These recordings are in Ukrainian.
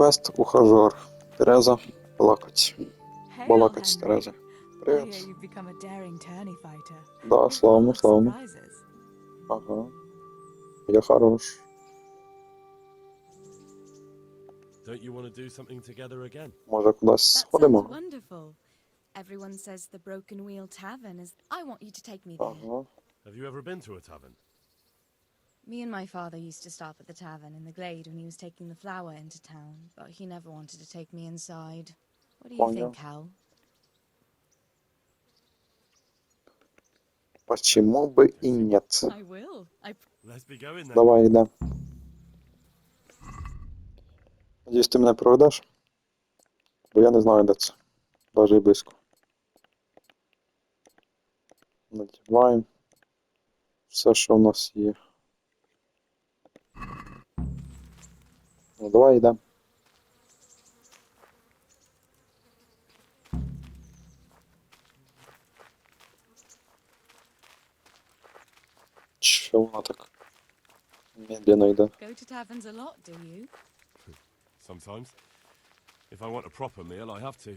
Квест ухажер. Тереза. Терези. I hear Привіт. Да, славно, славно. Ага. Я хорош. Don't you want to do something together again? Може кудись That сходимо? wonderful. Everyone says the Broken Wheel Tavern is. I want you to take me there. Ага. Have you ever been to a tavern? Me and my father used to stop at the tavern in the glade when he was taking the flour into town, but he never wanted to take me inside. What do you Понял. think, Hal? Почему би і нет? I will. I Let's be going then. Давай йдемо. Надіюсь, ти мене проведеш? Бо я не знаю, де це. Даже і близько. Надіваємо. Все, що в нас є. Давай йдемо. Чого вона так медленно йде? go to taverns a lot, do you? Sometimes. If I want a proper meal, I have to.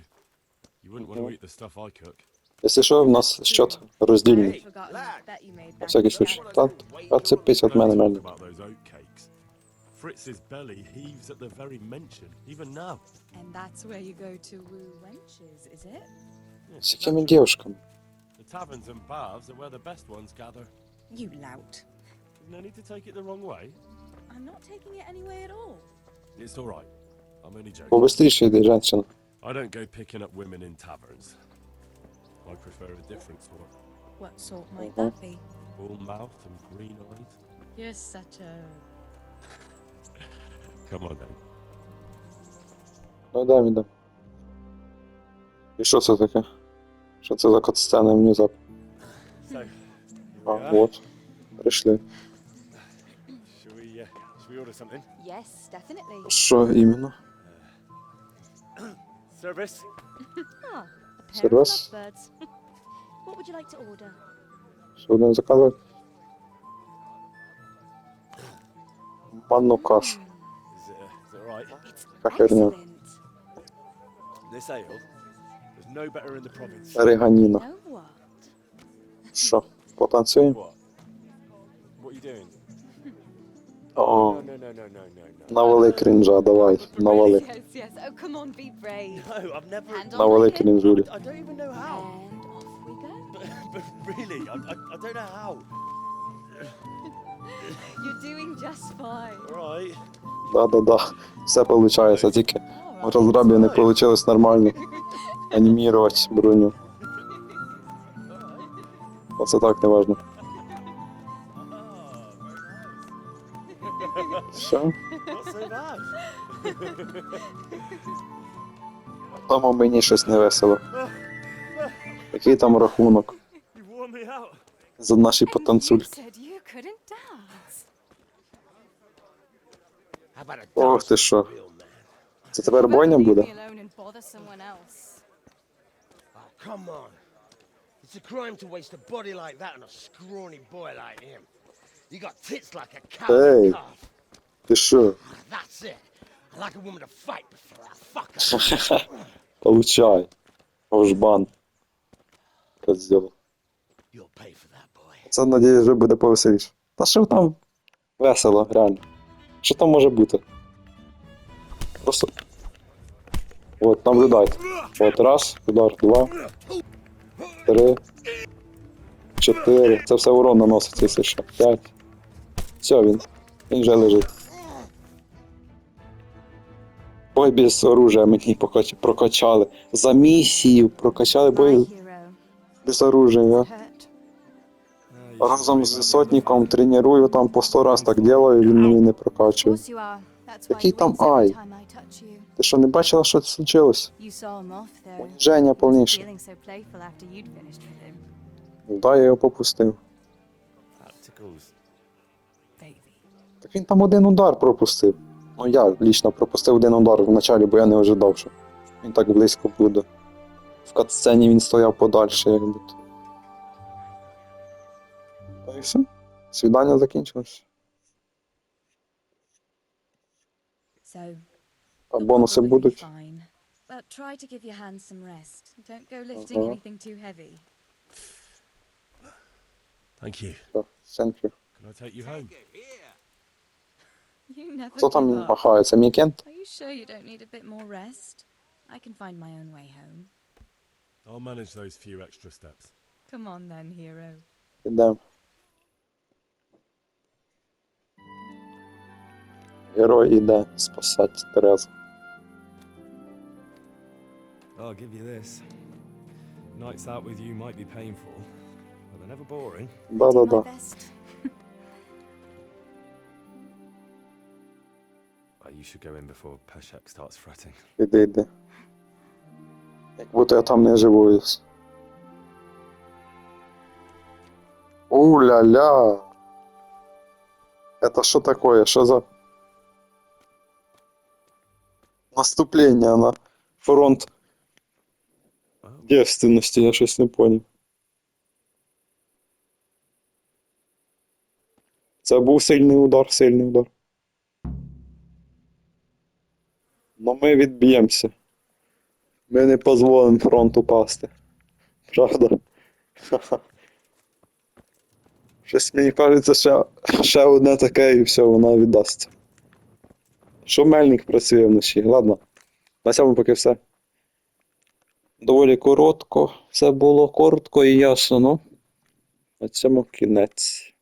You wouldn't want to Mhm. eat the stuff I cook. Якщо що, в нас счет роздільний. I've forgotten that bet you made На back всякий in случай. Gavin. Та, 25 від мене Don't talk мельник. about those oat cakes. Fritz's belly heaves at the very mention, even now. And that's where you go to woo wenches, is it? Yeah, З якими exactly. дівчатками? The taverns and baths are where the best ones gather. You lout. No need to take it the wrong way. I'm not taking it any way at all. It's all right. I'm only joking. Побистріше йди, женщина. I don't go picking up women in taverns. I prefer a different sort. What sort might Mhm. that be? Full mouth and green eyes. You're such a. Then. Ну йдемо, йдемо. І що це таке? Що це за катсцена внезапно? So, here А, are. от. Прийшли. Shall we, uh, shall we order something? Yes, definitely. Що іменно? Service? Ah, a pair Service? of lovebirds. what would you like to order? Що будемо заказувати? Манну кашу. Right? Така херня. This ale, there's no better in the province. Реганіна. know what? Що? Потанцюємо? What? What are you doing? О, No, no, no, no, no, no, no. навали крінжа, давай, навали. Yes, yes. Oh, come on, be brave. No, I've never. Hand on Навали my hip. крінжулі. I don't even know how. And off we go. But, but really, I, I, I don't know how. You're doing just fine. All right. Да-да-да. Все виходить, тільки у right. не вийшло нормально анімірувати броню. Оце так не важно. Bad. Тому мені щось не весело. Який там рахунок за наші And Ох ти що. Це тепер бойня буде? Oh, come on. It's a crime to waste a body like that on a scrawny boy like him. You got tits like a cow. Ти що? That's it. I like a woman to fight before I fuck her. Получай. Ожбан. Козьол. Це, надіюсь, вже буде повеселіше. Та що там весело, реально. Що там може бути? Просто. От, наблюдайте. От раз, удар, два, три, чотири. Це все урон наноситься, якщо що. П'ять. Все, він. Він вже лежить. Бой без оружия мені прокачали. За місію прокачали бой без оружия. Разом з сотником треную там по сто раз так делаю, він мені не прокачує. Який там ай? Ти що, не бачила, що це случилось? Wasn't повніше. Да, я його попустив. Так він там один удар пропустив. Ну я лічно пропустив один удар в началі, бо я не ожидав, що він так близько буде. В катсцені він стояв подальше, якби. то. Та і все. Свідання закінчилось. So, А You'll бонуси probably be будуть? Fine. But try to give your hands some rest. Don't go lifting Uh-huh. anything too heavy. Thank you. Так, thank you. Can I take you home? You never Хто give там up. махає? Це мій кент? Are you sure you don't need a bit more rest? I can find my own way home. I'll manage those few extra steps. Come on then, hero. Ідемо. Герой іде спасати Терезу. I'll give you this. Nights out with you might be painful, but they're never boring. Да-да-да. best. Well, you should go in before Peshek starts fretting. Іди, іди. Як будто я там не живу. У-ля-ля. Это что такое? Что за наступление на фронт девственности? Я щось не понял. Це був сильний удар, сильний удар. Но ми відб'ємося. Ми не дозволимо фронту пасти. Правда? Щось мені кажеться, ще, ще одне таке і все, вона віддасться. Що мельник працює вночі? Ладно. На цьому поки все. Доволі коротко. Все було коротко і ясно, ну. На цьому кінець.